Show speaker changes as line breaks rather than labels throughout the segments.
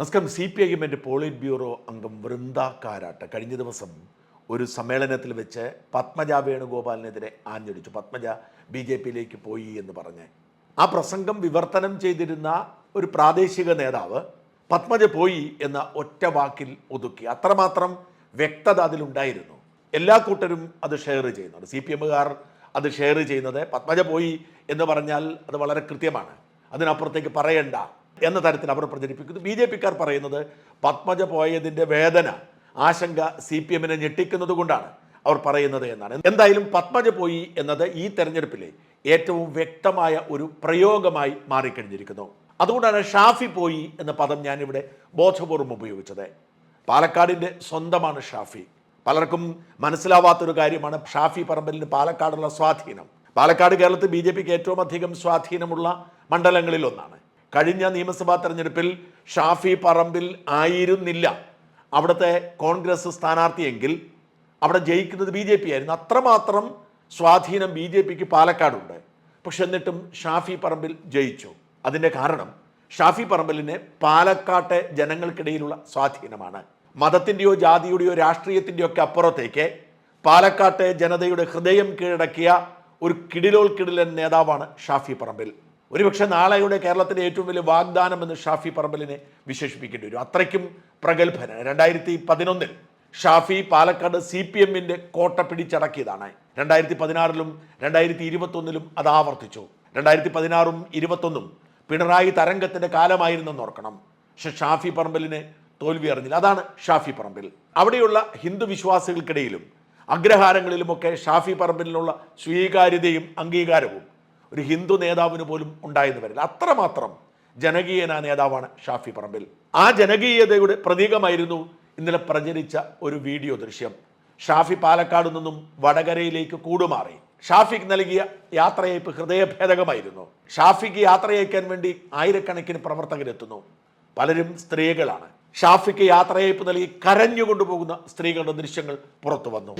നമസ്കാരം. C P I എമ്മിന്റെ polit bureau അംഗം വൃന്ദ കാരാട്ട് കഴിഞ്ഞ ദിവസം ഒരു സമ്മേളനത്തിൽ വെച്ച് പത്മജ വേണുഗോപാലിനെതിരെ ആഞ്ഞടിച്ചു. പത്മജ ബി ജെ പിയിലേക്ക് പോയി എന്ന് പറഞ്ഞ്. ആ പ്രസംഗം വിവർത്തനം ചെയ്തിരുന്ന ഒരു പ്രാദേശിക നേതാവ് പത്മജ പോയി എന്ന ഒറ്റ വാക്കിൽ ഒതുക്കി. അത്രമാത്രം വ്യക്തത അതിലുണ്ടായിരുന്നു. എല്ലാ കൂട്ടരും അത് ഷെയർ ചെയ്യുന്നുണ്ട്. സി പി എമ്മുകാർ അത് ഷെയർ ചെയ്യുന്നത് പത്മജ പോയി എന്ന് പറഞ്ഞാൽ അത് വളരെ കൃത്യമാണ്. അതിനപ്പുറത്തേക്ക് പറയണ്ട. എന്ന തരത്തിൽ അവർ പ്രചരിപ്പിക്കുന്നു. ബി ജെ പിക്കാർ പറയുന്നത് പത്മജ പോയതിന്റെ വേദന ആശങ്ക സി പി എമ്മിനെ ഞെട്ടിക്കുന്നത് കൊണ്ടാണ് അവർ പറയുന്നത് എന്നാണ്. എന്തായാലും പത്മജ പോയി എന്നത് ഈ തെരഞ്ഞെടുപ്പിലെ ഏറ്റവും വ്യക്തമായ ഒരു പ്രയോഗമായി മാറിക്കഴിഞ്ഞിരിക്കുന്നു. അതുകൊണ്ടാണ് ഷാഫി പോയി എന്ന പദം ഞാനിവിടെ ബോധപൂർവം ഉപയോഗിച്ചത്. പാലക്കാടിന്റെ സ്വന്തമാണ് ഷാഫി. പലർക്കും മനസ്സിലാവാത്തൊരു കാര്യമാണ് ഷാഫി പറമ്പലിന് പാലക്കാടുള്ള സ്വാധീനം. പാലക്കാട് കേരളത്തിൽ ബി ജെ പിക്ക് ഏറ്റവും അധികം സ്വാധീനമുള്ള മണ്ഡലങ്ങളിൽ ഒന്നാണ് കഴിഞ്ഞ നിയമസഭാ തെരഞ്ഞെടുപ്പിൽ ഷാഫി പറമ്പിൽ ആയിരുന്നില്ല. അവിടുത്തെ കോൺഗ്രസ് സ്ഥാനാർത്ഥിയെങ്കിൽ അവിടെ ജയിക്കുന്നത് ബി ജെ പി ആയിരുന്നു. അത്രമാത്രം സ്വാധീനം ബി ജെ പിക്ക് പാലക്കാടുണ്ട്. പക്ഷെ എന്നിട്ടും ഷാഫി പറമ്പിൽ ജയിച്ചു. അതിന്റെ കാരണം ഷാഫി പറമ്പലിന് പാലക്കാട്ടെ ജനങ്ങൾക്കിടയിലുള്ള സ്വാധീനമാണ്. മതത്തിന്റെയോ ജാതിയുടെയോ രാഷ്ട്രീയത്തിന്റെയോ ഒക്കെ അപ്പുറത്തേക്ക് പാലക്കാട്ടെ ജനതയുടെ ഹൃദയം കീഴടക്കിയ ഒരു കിടിലോൾ കിടിലൻ നേതാവാണ് ഷാഫി പറമ്പിൽ. ഒരുപക്ഷെ നാളെയുടെ കേരളത്തിലെ ഏറ്റവും വലിയ വാഗ്ദാനം എന്ന് ഷാഫി പറമ്പലിനെ വിശേഷിപ്പിക്കേണ്ടി വരും. അത്രയ്ക്കും പ്രഗത്ഭനാണ്. രണ്ടായിരത്തി പതിനൊന്നിൽ ഷാഫി പാലക്കാട് സി പി എമ്മിന്റെ കോട്ട പിടിച്ചടക്കിയതാണ്. രണ്ടായിരത്തി പതിനാറിലും രണ്ടായിരത്തി ഇരുപത്തൊന്നിലും അത് ആവർത്തിച്ചു. രണ്ടായിരത്തി പതിനാറും ഇരുപത്തൊന്നും പിണറായി തരംഗത്തിന്റെ കാലമായിരുന്നെന്ന് ഓർക്കണം. പക്ഷെ ഷാഫി പറമ്പലിനെ തോൽവി അറിഞ്ഞില്ല. അതാണ് ഷാഫി പറമ്പിൽ. അവിടെയുള്ള ഹിന്ദു വിശ്വാസികൾക്കിടയിലും അഗ്രഹാരങ്ങളിലുമൊക്കെ ഷാഫി പറമ്പിലിനുള്ള സ്വീകാര്യതയും അംഗീകാരവും ഒരു ഹിന്ദു നേതാവിന് പോലും ഉണ്ടായെന്ന് വരില്ല. അത്രമാത്രം ജനകീയന നേതാവാണ് ഷാഫി പറമ്പിൽ. ആ ജനകീയതയുടെ പ്രതീകമായിരുന്നു ഇന്നലെ പ്രചരിച്ച ഒരു വീഡിയോ ദൃശ്യം. ഷാഫി പാലക്കാട് നിന്നും വടകരയിലേക്ക് കൂടുമാറി. ഷാഫിക്ക് നൽകിയ യാത്രയയപ്പ് ഹൃദയഭേദകമായിരുന്നു. ഷാഫിക്ക് യാത്രയയക്കാൻ വേണ്ടി ആയിരക്കണക്കിന് പ്രവർത്തകരെത്തുന്നു. പലരും സ്ത്രീകളാണ്. ഷാഫിക്ക് യാത്രയയപ്പ് നൽകി കരഞ്ഞുകൊണ്ടുപോകുന്ന സ്ത്രീകളുടെ ദൃശ്യങ്ങൾ പുറത്തു വന്നു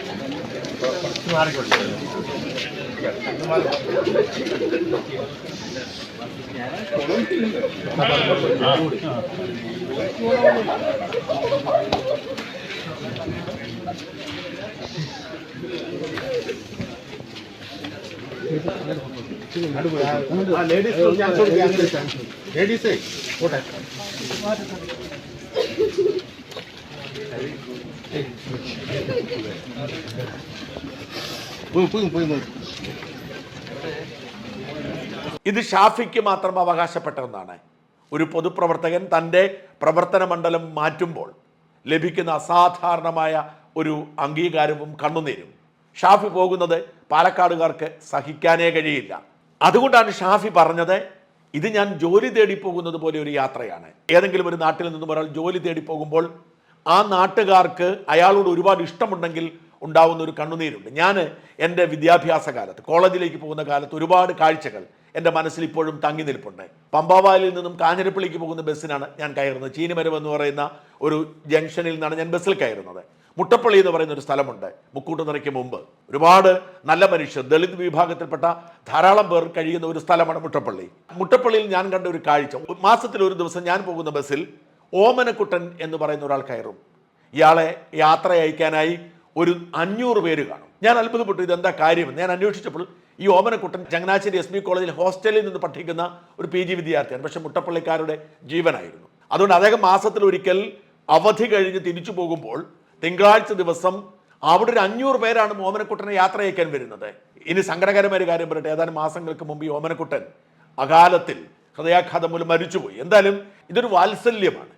ലേഡീസേ പോട്ടെ പോയി പോയി പോയി പോയി
ഇത് ഷാഫിക്ക് മാത്രം അവകാശപ്പെട്ട ഒന്നാണ്. ഒരു പൊതുപ്രവർത്തകൻ തന്റെ പ്രവർത്തന മണ്ഡലം മാറ്റുമ്പോൾ ലഭിക്കുന്ന അസാധാരണമായ ഒരു അംഗീകാരവും കണ്ണുനീരും. ഷാഫി പോകുന്നത് പാലക്കാടുകാർക്ക് സഹിക്കാനേ കഴിയില്ല. അതുകൊണ്ടാണ് ഷാഫി പറഞ്ഞത് ഇത് ഞാൻ ജോലി തേടി പോകുന്നത് പോലെ ഒരു യാത്രയാണ്. ഏതെങ്കിലും ഒരു നാട്ടിൽ നിന്നും ഒരാൾ ജോലി തേടി പോകുമ്പോൾ ആ നാട്ടുകാർക്ക് അയാളോട് ഒരുപാട് ഇഷ്ടമുണ്ടെങ്കിൽ ഉണ്ടാവുന്ന ഒരു കണ്ണുനീരുണ്ട്. ഞാൻ എന്റെ വിദ്യാഭ്യാസ കാലത്ത് കോളേജിലേക്ക് പോകുന്ന കാലത്ത് ഒരുപാട് കാഴ്ചകൾ എന്റെ മനസ്സിൽ ഇപ്പോഴും തങ്ങി നിൽപ്പുണ്ട്. പമ്പാവാലിൽ നിന്നും കാഞ്ഞിരപ്പള്ളിക്ക് പോകുന്ന ബസ്സിനാണ് ഞാൻ കയറുന്നത്. ചീനിമരം എന്ന് പറയുന്ന ഒരു ജംഗ്ഷനിൽ നിന്നാണ് ഞാൻ ബസ്സിൽ കയറുന്നത്. മുട്ടപ്പള്ളി എന്ന് പറയുന്ന ഒരു സ്ഥലമുണ്ട് മുക്കൂട്ടുനിറയ്ക്ക് മുമ്പ്. ഒരുപാട് നല്ല മനുഷ്യർ ദളിത് വിഭാഗത്തിൽപ്പെട്ട ധാരാളം പേർ കഴിയുന്ന ഒരു സ്ഥലമാണ് മുട്ടപ്പള്ളി. മുട്ടപ്പള്ളിയിൽ ഞാൻ കണ്ട ഒരു കാഴ്ച മാസത്തിൽ ഒരു ദിവസം ഞാൻ പോകുന്ന ബസ്സിൽ ഓമനക്കുട്ടൻ എന്ന് പറയുന്ന ഒരാൾ കയറും. ഇയാളെ യാത്ര അയക്കാനായി ഒരു അഞ്ഞൂറ് പേര് കാണും. ഞാൻ അത്ഭുതപ്പെട്ടു. ഇതെന്താ കാര്യം ഞാൻ അന്വേഷിച്ചപ്പോൾ ഈ ഓമനക്കുട്ടൻ ചങ്ങനാശ്ശേരി എസ് ബി കോളേജിൽ ഹോസ്റ്റലിൽ നിന്ന് പഠിക്കുന്ന ഒരു പി ജി വിദ്യാർത്ഥിയാണ്. പക്ഷെ മുട്ടപ്പള്ളിക്കാരുടെ ജീവനായിരുന്നു. അതുകൊണ്ട് അദ്ദേഹം മാസത്തിൽ ഒരിക്കൽ അവധി കഴിഞ്ഞ് തിരിച്ചു പോകുമ്പോൾ തിങ്കളാഴ്ച ദിവസം അവിടെ ഒരു അഞ്ഞൂറ് പേരാണ് ഓമനക്കുട്ടനെ യാത്ര അയക്കാൻ വരുന്നത്. ഇനി സങ്കടകരമായ കാര്യം പറയട്ടെ. ഏതാനും മാസങ്ങൾക്ക് മുമ്പ് ഈ ഓമനക്കുട്ടൻ അകാലത്തിൽ ഹൃദയാഘാതം മൂലം മരിച്ചുപോയി. എന്തായാലും ഇതൊരു വാത്സല്യമാണ്.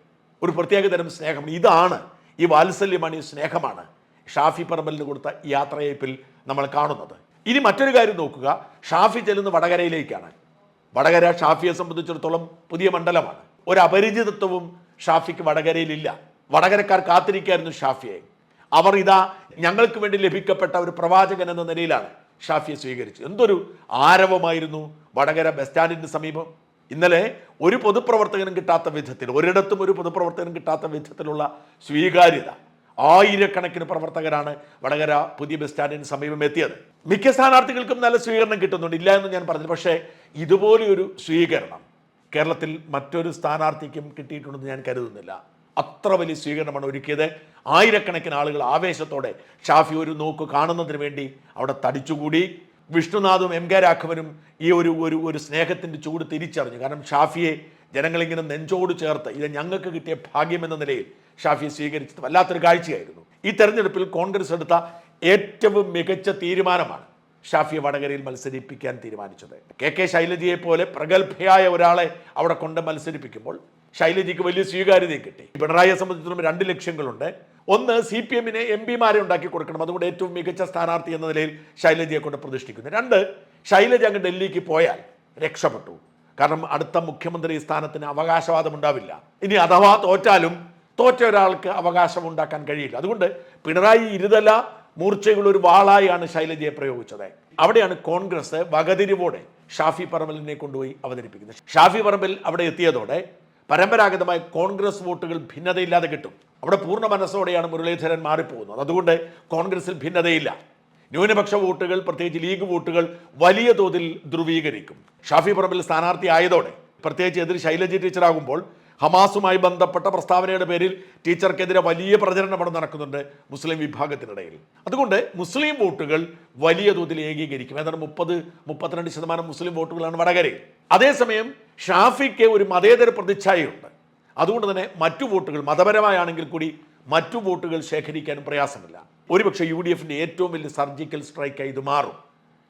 ഒരു പ്രത്യേക തരം സ്നേഹമാണ് ഇതാണ് ഈ വാത്സല്യമാണ് ഈ സ്നേഹമാണ്. ഷാഫി പറമ്പലിന് കൊടുത്ത യാത്രയപ്പിൽ നമ്മൾ കാണുന്നത്. ഇനി മറ്റൊരു കാര്യം നോക്കുക. ഷാഫി ചെല്ലുന്ന വടകരയിലേക്കാണ്. വടകര ഷാഫിയെ സംബന്ധിച്ചിടത്തോളം പുതിയ മണ്ഡലമാണ്. ഒരു അപരിചിതത്വവും ഷാഫിക്ക് വടകരയിലില്ല. വടകരക്കാർ കാത്തിരിക്കായിരുന്നു ഷാഫിയെ. അവർ ഇതാ ഞങ്ങൾക്ക് വേണ്ടി ലഭിക്കപ്പെട്ട ഒരു പ്രവാചകൻ എന്ന നിലയിലാണ് ഷാഫിയെ സ്വീകരിച്ചു എന്തൊരു ആരവമായിരുന്നു വടകര ബസ് സ്റ്റാൻഡിന് സമീപം. ഇന്നലെ ഒരു പൊതുപ്രവർത്തകനും കിട്ടാത്ത വിധത്തിൽ ഒരിടത്തും ഒരു പൊതുപ്രവർത്തകനും കിട്ടാത്ത വിധത്തിലുള്ള സ്വീകാര്യത. ആയിരക്കണക്കിന് പ്രവർത്തകരാണ് വടകര പുതിയ ബസ് സ്റ്റാൻഡിന് സമീപം എത്തിയത്. മിക്ക സ്ഥാനാർത്ഥികൾക്കും നല്ല സ്വീകരണം കിട്ടുന്നുണ്ട്. ഇല്ല എന്ന് ഞാൻ പറഞ്ഞു പക്ഷേ ഇതുപോലെയൊരു സ്വീകരണം കേരളത്തിൽ മറ്റൊരു സ്ഥാനാർത്ഥിക്കും കിട്ടിയിട്ടുണ്ടെന്ന് ഞാൻ കരുതുന്നില്ല. അത്ര വലിയ സ്വീകരണമാണ് ഒരുക്കിയത്. ആയിരക്കണക്കിന് ആളുകൾ ആവേശത്തോടെ ഷാഫി ഒരു നോക്ക് കാണുന്നതിന് വേണ്ടി അവിടെ തടിച്ചുകൂടി. വിഷ്ണുനാഥും എം കെ രാഘവനും ഈ ഒരു ഒരു ഒരു സ്നേഹത്തിന്റെ ചൂട് തിരിച്ചറിഞ്ഞു. കാരണം ഷാഫിയെ ജനങ്ങളിങ്ങനെ നെഞ്ചോട് ചേർത്ത് ഇത് ഞങ്ങൾക്ക് കിട്ടിയ ഭാഗ്യമെന്ന നിലയിൽ ഷാഫിയെ സ്വീകരിച്ചത് വല്ലാത്തൊരു കാഴ്ചയായിരുന്നു. ഈ തെരഞ്ഞെടുപ്പിൽ കോൺഗ്രസ് എടുത്ത ഏറ്റവും മികച്ച തീരുമാനമാണ് ഷാഫിയെ വടകരയിൽ മത്സരിപ്പിക്കാൻ തീരുമാനിച്ചത്. കെ കെ ശൈലജയെ പോലെ പ്രഗത്ഭയായ ഒരാളെ അവിടെ കൊണ്ട് മത്സരിപ്പിക്കുമ്പോൾ ശൈലജയ്ക്ക് വലിയ സ്വീകാര്യതയും കിട്ടി. പിണറായിയെ സംബന്ധിച്ചിടത്തോളം രണ്ട് ലക്ഷ്യങ്ങളുണ്ട്. ഒന്ന് സി പി എമ്മിനെ എം പിമാരെ ഉണ്ടാക്കി കൊടുക്കണം. അതുകൊണ്ട് ഏറ്റവും മികച്ച സ്ഥാനാർത്ഥി എന്ന നിലയിൽ ശൈലജയെ കൊണ്ട് പ്രതിഷ്ഠിക്കുന്നു. രണ്ട് ശൈലജ അങ്ങ് ഡൽഹിക്ക് പോയാൽ രക്ഷപ്പെട്ടു. കാരണം അടുത്ത മുഖ്യമന്ത്രി സ്ഥാനത്തിന് അവകാശവാദം ഉണ്ടാവില്ല. ഇനി അഥവാ തോറ്റാലും തോറ്റ ഒരാൾക്ക് അവകാശം ഉണ്ടാക്കാൻ കഴിയില്ല. അതുകൊണ്ട് പിണറായി ഇരുതല മൂർച്ചയുള്ള ഒരു വാളായാണ് ശൈലജയെ പ്രയോഗിച്ചത്. അവിടെയാണ് കോൺഗ്രസ് വകതിരിവോടെ ഷാഫി പറമ്പലിനെ കൊണ്ടുപോയി അവതരിപ്പിക്കുന്നത്. ഷാഫി പറമ്പിൽ അവിടെ എത്തിയതോടെ പരമ്പരാഗതമായി കോൺഗ്രസ് വോട്ടുകൾ ഭിന്നതയില്ലാതെ കിട്ടും. അവിടെ പൂർണ മനസ്സോടെയാണ് മുരളീധരൻ മാറിപ്പോകുന്നത്. അതുകൊണ്ട് കോൺഗ്രസിൽ ഭിന്നതയില്ല. ന്യൂനപക്ഷ വോട്ടുകൾ പ്രത്യേകിച്ച് ലീഗ് വോട്ടുകൾ വലിയ തോതിൽ ധ്രുവീകരിക്കും. ഷാഫി പറമ്പിൽ സ്ഥാനാർത്ഥി ആയതോടെ പ്രത്യേകിച്ച് എതിർ ശൈലജ ടീച്ചറാകുമ്പോൾ ഹമാസുമായി ബന്ധപ്പെട്ട പ്രസ്താവനയുടെ പേരിൽ ടീച്ചർക്കെതിരെ വലിയ പ്രചരണം അവിടെ നടക്കുന്നുണ്ട് മുസ്ലിം വിഭാഗത്തിനിടയിൽ. അതുകൊണ്ട് മുസ്ലിം വോട്ടുകൾ വലിയ തോതിൽ ഏകീകരിക്കും. ഏതാണ്ട് മുപ്പത് മുപ്പത്തിരണ്ട് ശതമാനം മുസ്ലിം വോട്ടുകളാണ് വടകരയിൽ. അതേസമയം ഷാഫിക്ക് ഒരു മതേതര പ്രതിച്ഛായയുണ്ട്. അതുകൊണ്ട് തന്നെ മറ്റു വോട്ടുകൾ മതപരമായാണെങ്കിൽ കൂടി മറ്റു വോട്ടുകൾ ശേഖരിക്കാനും പ്രയാസമില്ല. ഒരുപക്ഷെ യു ഡി എഫിന്റെ ഏറ്റവും വലിയ സർജിക്കൽ സ്ട്രൈക്കായി ഇത് മാറും.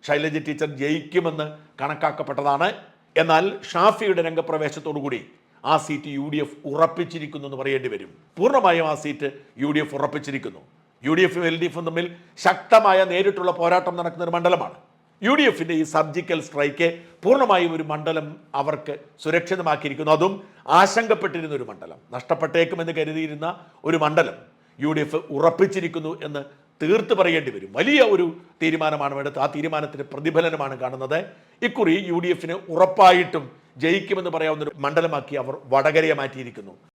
ശൈലജ ടീച്ചർ ജയിക്കുമെന്ന് കണക്കാക്കപ്പെട്ടതാണ്. എന്നാൽ ഷാഫിയുടെ രംഗപ്രവേശത്തോടുകൂടി ആ സീറ്റ് യു ഡി എഫ് ഉറപ്പിച്ചിരിക്കുന്നു എന്ന് പറയേണ്ടി വരും. പൂർണമായും ആ സീറ്റ് യു ഡി എഫ് ഉറപ്പിച്ചിരിക്കുന്നു. യു ഡി എഫും എൽ ഡി എഫും തമ്മിൽ ശക്തമായ നേരിട്ടുള്ള പോരാട്ടം നടക്കുന്ന ഒരു മണ്ഡലമാണ്. യു ഡി എഫിന്റെ ഈ സർജിക്കൽ സ്ട്രൈക്ക് പൂർണമായും ഒരു മണ്ഡലം അവർക്ക് സുരക്ഷിതമാക്കിയിരിക്കുന്നു. അതും ആശങ്കപ്പെട്ടിരുന്ന ഒരു മണ്ഡലം. നഷ്ടപ്പെട്ടേക്കുമെന്ന് കരുതിയിരുന്ന ഒരു മണ്ഡലം യു ഡി എഫ് ഉറപ്പിച്ചിരിക്കുന്നു എന്ന് തീർത്ത് പറയേണ്ടി വരും. വലിയ ഒരു തീരുമാനമാണ് എടുത്ത് ആ തീരുമാനത്തിന് പ്രതിഫലനമാണ് കാണുന്നത്. ഇക്കുറി യു ഡി എഫിന് ഉറപ്പായിട്ടും ജയിക്കുമെന്ന് പറയാവുന്ന ഒരു മണ്ഡലമാക്കി അവർ വടകരയെ മാറ്റിയിരിക്കുന്നു.